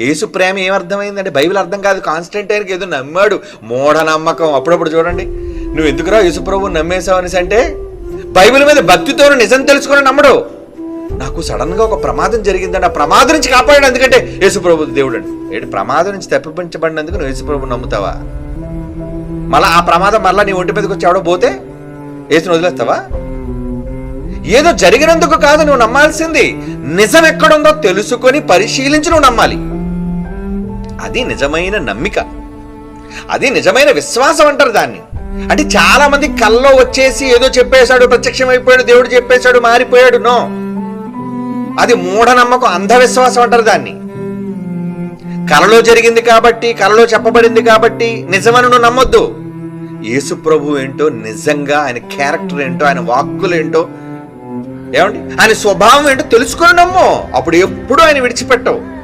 యేసు ప్రేమ ఏమర్థమైందంటే అర్థమైందంటే బైబిల్ అర్థం కాదు కాన్స్టెంట్ ఆయనకి ఏదో నమ్మాడు. మూఢ నమ్మకం. అప్పుడప్పుడు చూడండి. నువ్వు ఎందుకురా యేసు ప్రభు నమ్మేశావు అనేసి అంటే బైబిల్ మీద భక్తితో నిజం తెలుసుకుని నమ్మడు. నాకు సడన్గా ఒక ప్రమాదం జరిగిందండి ఆ ప్రమాదం నుంచి కాపాడాడు. ఎందుకంటే యేసుప్రభు దేవుడు అండి. ఏంటి ప్రమాదం నుంచి తప్పించబడినందుకు నువ్వు యేసుప్రభు నమ్ముతావా? మళ్ళా ఆ ప్రమాదం మళ్ళా నీ ఒంటి మీదకి వచ్చి ఎవడో పోతే యేసుని వదిలేస్తావా? ఏదో జరిగినందుకు కాదు నువ్వు నమ్మాల్సింది. నిజం ఎక్కడుందో తెలుసుకొని పరిశీలించి నువ్వు నమ్మాలి. అది నిజమైన నమ్మిక. అది నిజమైన విశ్వాసం అంటారు దాన్ని. అంటే చాలా మంది కల్లో వచ్చేసి ఏదో చెప్పేశాడు ప్రత్యక్షం అయిపోయాడు దేవుడు చెప్పేశాడు మారిపోయాడు. నో. అది మూఢనమ్మకం అంధవిశ్వాసం అంటారు దాన్ని. కలలో జరిగింది కాబట్టి కలలో చెప్పబడింది కాబట్టి నిజమని నువ్వు నమ్మొద్దు. యేసు ప్రభు ఏంటో నిజంగా ఆయన క్యారెక్టర్ ఏంటో ఆయన వాక్కులు ఏంటో ఏమండి? ఆయన స్వభావం ఏంటో తెలుసుకొని నమ్ము. అప్పుడు ఎప్పుడు ఆయన విడిచిపెట్టవు.